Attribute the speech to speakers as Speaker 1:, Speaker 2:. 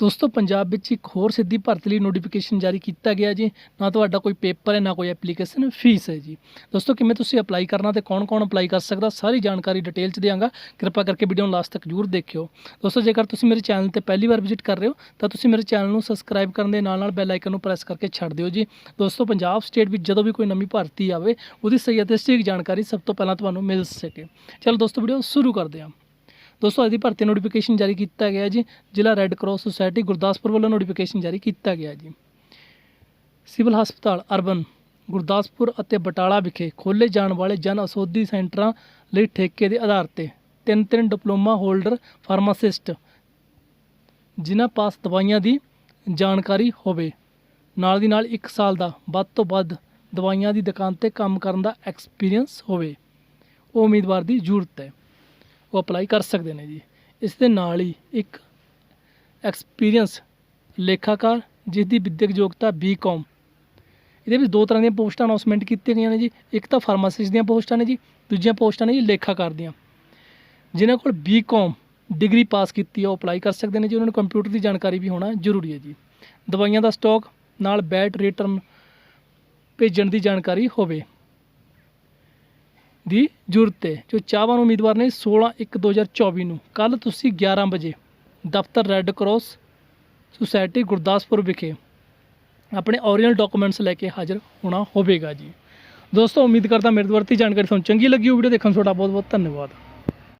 Speaker 1: ਦੋਸਤੋ, ਪੰਜਾਬ ਵਿੱਚ ਇੱਕ ਹੋਰ ਸਿੱਧੀ ਭਰਤੀ ਲਈ ਨੋਟੀਫਿਕੇਸ਼ਨ ਜਾਰੀ ਕੀਤਾ ਗਿਆ ਜੀ। ਨਾ ਤੁਹਾਡਾ ਕੋਈ ਪੇਪਰ ਹੈ, ਨਾ ਕੋਈ ਐਪਲੀਕੇਸ਼ਨ ਫੀਸ ਹੈ ਜੀ। ਦੋਸਤੋ, ਕਿਵੇਂ ਤੁਸੀਂ ਅਪਲਾਈ ਕਰਨਾ ਤੇ ਕੌਣ-ਕੌਣ ਅਪਲਾਈ ਕਰ ਸਕਦਾ, ਸਾਰੀ ਜਾਣਕਾਰੀ ਡਿਟੇਲ ਚ ਦਿਆਂਗਾ। ਕਿਰਪਾ ਕਰਕੇ ਵੀਡੀਓ ਨੂੰ ਲਾਸਟ ਤੱਕ ਜਰੂਰ ਦੇਖਿਓ। ਦੋਸਤੋ, ਜੇਕਰ ਤੁਸੀਂ ਮੇਰੇ ਚੈਨਲ ਤੇ ਪਹਿਲੀ ਵਾਰ ਵਿਜ਼ਿਟ ਕਰ ਰਹੇ ਹੋ, ਤਾਂ ਤੁਸੀਂ ਮੇਰੇ ਚੈਨਲ ਨੂੰ ਸਬਸਕ੍ਰਾਈਬ ਕਰਨ ਦੇ ਨਾਲ-ਨਾਲ ਬੈਲ ਆਈਕਨ ਨੂੰ ਪ੍ਰੈਸ ਕਰਕੇ ਛੱਡ ਦਿਓ ਜੀ। ਦੋਸਤੋ, ਪੰਜਾਬ ਸਟੇਟ ਵਿੱਚ ਜਦੋਂ ਵੀ ਕੋਈ ਨਵੀਂ ਭਰਤੀ ਆਵੇ, ਉਹਦੀ ਸਹੀ ਅਤੇ ਸਟੀਕ ਜਾਣਕਾਰੀ ਸਭ ਤੋਂ ਪਹਿਲਾਂ ਤੁਹਾਨੂੰ ਮਿਲ ਸਕੇ। ਚਲੋ ਦੋਸਤੋ ਵੀਡੀਓ ਸ਼ੁਰੂ ਕਰਦੇ ਹਾਂ। ਦੋਸਤੋ ਅੱਜ ਦੀ ਭਰਤੀ ਨੋਟੀਫਿਕੇਸ਼ਨ ਜਾਰੀ ਕੀਤਾ ਗਿਆ ਜੀ। ਜ਼ਿਲ੍ਹਾ ਰੈੱਡ ਕਰਾਸ ਸੁਸਾਇਟੀ ਗੁਰਦਾਸਪੁਰ ਵੱਲੋਂ ਨੋਟੀਫਿਕੇਸ਼ਨ ਜਾਰੀ ਕੀਤਾ ਗਿਆ ਜੀ। ਸਿਵਲ ਹਸਪਤਾਲ ਅਰਬਨ, ਗੁਰਦਾਸਪੁਰ ਅਤੇ ਬਟਾਲਾ ਵਿਖੇ ਖੋਲੇ ਜਾਣ ਵਾਲੇ ਜਨ ਔਸ਼ਧੀ ਸੈਂਟਰਾਂ ਲਈ ਠੇਕੇ ਦੇ ਆਧਾਰ ਤੇ ਤਿੰਨ ਤਿੰਨ ਡਿਪਲੋਮਾ ਹੋਲਡਰ, ਫਾਰਮਾਸਿਸਟ, ਜਿਨ੍ਹਾਂ ਪਾਸ ਦਵਾਈਆਂ ਦੀ ਜਾਣਕਾਰੀ ਹੋਵੇ, ਨਾਲ ਦੀ ਨਾਲ 1 ਸਾਲ ਦਾ ਵੱਧ ਤੋਂ ਵੱਧ ਦਵਾਈਆਂ ਦੀ ਦੁਕਾਨ ਤੇ ਕੰਮ ਕਰਨ ਦਾ ਐਕਸਪੀਰੀਅੰਸ ਹੋਵੇ, ਉਹ ਉਮੀਦਵਾਰ ਦੀ ਜ਼ਰੂਰਤ ਹੈ। ਉਹ ਅਪਲਾਈ ਕਰ ਸਕਦੇ ਨੇ ਜੀ। ਇਸ ਦੇ ਨਾਲ ਹੀ ਇੱਕ ਐਕਸਪੀਰੀਅੰਸ ਲੇਖਾਕਾਰ ਜਿਸ ਦੀ ਵਿਦਿਅਕ ਯੋਗਤਾ ਬੀਕਾਮ ਇਹਦੇ ਵਿੱਚ ਦੋ ਤਰ੍ਹਾਂ ਦੀਆਂ ਪੋਸਟਾਂ ਅਨਾਉਂਸਮੈਂਟ ਕੀਤੀਆਂ ਗਈਆਂ ਨੇ ਜੀ। ਇੱਕ ਤਾਂ ਫਾਰਮਾਸਿਸਟ ਦੀਆਂ ਪੋਸਟਾਂ ਨੇ ਜੀ, ਦੂਜੀਆਂ ਪੋਸਟਾਂ ਨੇ ਜੀ ਲੇਖਾਕਾਰ ਦੀਆਂ। ਜਿਨ੍ਹਾਂ ਕੋਲ ਬੀਕਾਮ ਡਿਗਰੀ ਪਾਸ ਕੀਤੀ ਹੈ ਉਹ ਅਪਲਾਈ ਕਰ ਸਕਦੇ ਨੇ ਜੀ। ਉਹਨਾਂ ਨੂੰ ਕੰਪਿਊਟਰ ਦੀ ਜਾਣਕਾਰੀ ਵੀ ਹੋਣਾ ਜ਼ਰੂਰੀ ਹੈ ਜੀ। ਦਵਾਈਆਂ ਦਾ ਸਟਾਕ ਨਾਲ ਬੈਟ ਰਿਟਰਨ ਭੇਜਣ ਦੀ ਜਾਣਕਾਰੀ ਹੋਵੇ। ਦੀ ਜ਼ਰੂਰਤ ਹੈ। ਜੋ ਚਾਹਵਾਨ ਉਮੀਦਵਾਰ ਨੇ 16/1/2024 ਨੂੰ ਕੱਲ ਤੁਸੀਂ 11 ਵਜੇ ਦਫ਼ਤਰ ਰੈੱਡ ਕਰਾਸ ਸੁਸਾਇਟੀ ਗੁਰਦਾਸਪੁਰ ਵਿਖੇ ਆਪਣੇ ਓਰੀਜਨਲ ਡਾਕੂਮੈਂਟਸ ਲੈ ਕੇ ਹਾਜ਼ਰ ਹੋਣਾ ਹੋਵੇਗਾ ਜੀ। ਦੋਸਤੋ, ਉਮੀਦ ਕਰਦਾ ਮੇਰੇ ਦੁਆਰਾ ਦੀ ਜਾਣਕਾਰੀ ਤੁਹਾਨੂੰ ਚੰਗੀ ਲੱਗੀ ਹੋ ਵੀਡੀਓ ਦੇਖਣ ਤੁਹਾਡਾ ਬਹੁਤ ਬਹੁਤ ਧੰਨਵਾਦ।